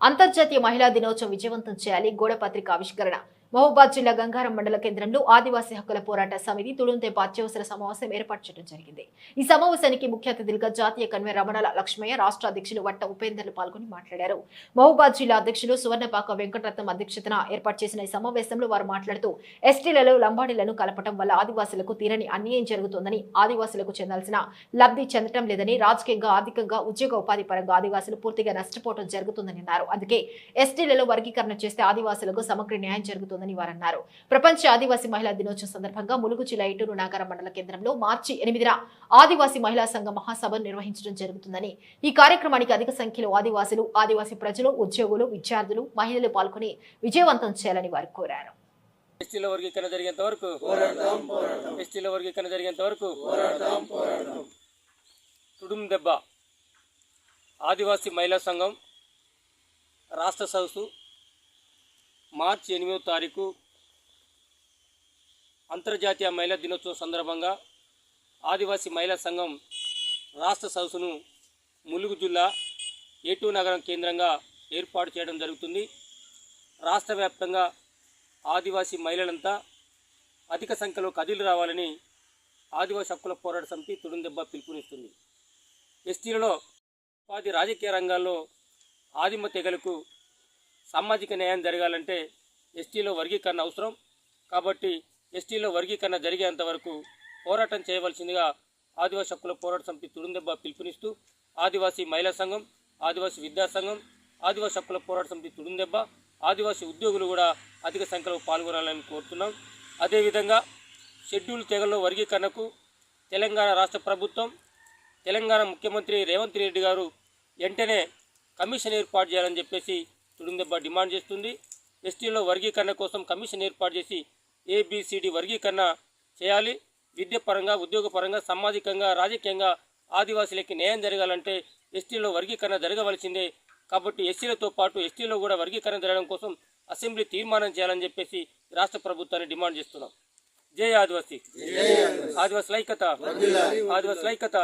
అంతర్జాతీయ మహిళా దినోత్సవం విజయవంతం చేయాలి. గోడ పత్రిక ఆవిష్కరణ. మహబూబాద్ జిల్లా గంగారం మండల కేంద్రంలో ఆదివాసీ హక్కుల పోరాట సమితి తుడుంతేపు అత్యవసర సమావేశం ఏర్పాటు చేయడం జరిగింది. ఈ సమావేశానికి ముఖ్య అతిథులుగా జాతీయ కన్వీనర్ రమణల లక్ష్మయ్య రాష్ట్ర అధ్యక్షులు వట్ట ఉపేందర్లు పాల్గొని మాట్లాడారు. మహబూబాద్ జిల్లా అధ్యక్షులు సువర్ణపాక వెంకటరత్నం అధ్యక్షతన ఏర్పాటు చేసిన ఈ సమావేశంలో వారు మాట్లాడుతూ ఎస్టీలలో లంబాడీలను కలపటం వల్ల ఆదివాసులకు తీరని అన్యాయం జరుగుతోందని ఆదివాసులకు చెందాల్సిన లబ్ధి చెందటం లేదని రాజకీయంగా ఆర్థికంగా ఉద్యోగ ఉపాధి పరంగా ఆదివాసులు పూర్తిగా నష్టపోవడం జరుగుతుందని అన్నారు. అందుకే ఎస్టీలలో వర్గీకరణ చేస్తే ఆదివాసులకు సమగ్ర న్యాయం జరుగుతుందని వారన్నారు. ప్రపంచ ఆదివాసీ మహిళా దినోత్సవం సందర్భంగా ములుగు జిల్లా ఇటూరు నాగర మండల కేంద్రంలో మార్చి ఎనిమిదిన ఆదివాసీ మహిళా సంఘ మహాసభను నిర్వహించడం జరుగుతుందని ఈ కార్యక్రమానికి అధిక సంఖ్యలో ఆదివాసులు ఆదివాసీ ప్రజలు ఉద్యోగులు విద్యార్థులు మహిళలు పాల్గొని విజయవంతం చేయాలని వారు కోరారు. ఎస్టీల వర్గీకరణ జరిగేంత వరకు ఎస్టీల వర్గీకరణ జరిగేంత వరకు తుడుం దెబ్బ ఆదివాసీ మహిళా సంఘం రాష్ట్ర సదస్సు మార్చి ఎనిమిదో తారీఖు అంతర్జాతీయ మహిళా దినోత్సవం సందర్భంగా ఆదివాసీ మహిళా సంఘం రాష్ట్ర సదస్సును ములుగు జిల్లా ఏటూ నగరం కేంద్రంగా ఏర్పాటు చేయడం జరుగుతుంది. రాష్ట్ర వ్యాప్తంగా ఆదివాసీ మహిళలంతా అధిక సంఖ్యలో కదిలి రావాలని ఆదివాసీ హక్కుల పోరాట సమితి తుడుందెబ్బ పిలుపునిస్తుంది. ఎస్టీలలో ఉపాధి రాజకీయ రంగాల్లో ఆదిమ తెగలకు సామాజిక న్యాయం జరగాలంటే ఎస్టీలో వర్గీకరణ అవసరం. కాబట్టి ఎస్టీలో వర్గీకరణ జరిగేంత వరకు పోరాటం చేయవలసిందిగా ఆదివాసీ హక్కుల పోరాట సమితి తుడుందెబ్బ పిలుపునిస్తూ ఆదివాసీ మహిళా సంఘం ఆదివాసీ విద్యా సంఘం ఆదివాసీ హక్కుల పోరాట సమితి తుడుందెబ్బ ఆదివాసీ ఉద్యోగులు కూడా అధిక సంఖ్యలో పాల్గొనాలని కోరుతున్నాం. అదేవిధంగా షెడ్యూల్ తెగల్లో వర్గీకరణకు తెలంగాణ రాష్ట్ర ప్రభుత్వం తెలంగాణ ముఖ్యమంత్రి రేవంత్ రెడ్డి గారు వెంటనే కమిషన్ ఏర్పాటు చేయాలని చెప్పేసి తుడుందెబ్బ డిమాండ్ చేస్తుంది. ఎస్టీలో వర్గీకరణ కోసం కమిషన్ ఏర్పాటు చేసి ఏబిసిడి వర్గీకరణ చేయాలి. విద్య పరంగా ఉద్యోగ పరంగా సామాజికంగా రాజకీయంగా ఆదివాసీలకి న్యాయం జరగాలంటే ఎస్టీలో వర్గీకరణ జరగవలసిందే. కాబట్టి ఎస్సీలతో పాటు ఎస్టీలో కూడా వర్గీకరణ జరగడం కోసం అసెంబ్లీ తీర్మానం చేయాలని చెప్పేసి రాష్ట్ర ప్రభుత్వాన్ని డిమాండ్ చేస్తున్నాం. జై ఆదివాసీ. ఆదివాసీ. ఐక్యత. ఆదివాసీ ఐక్యత.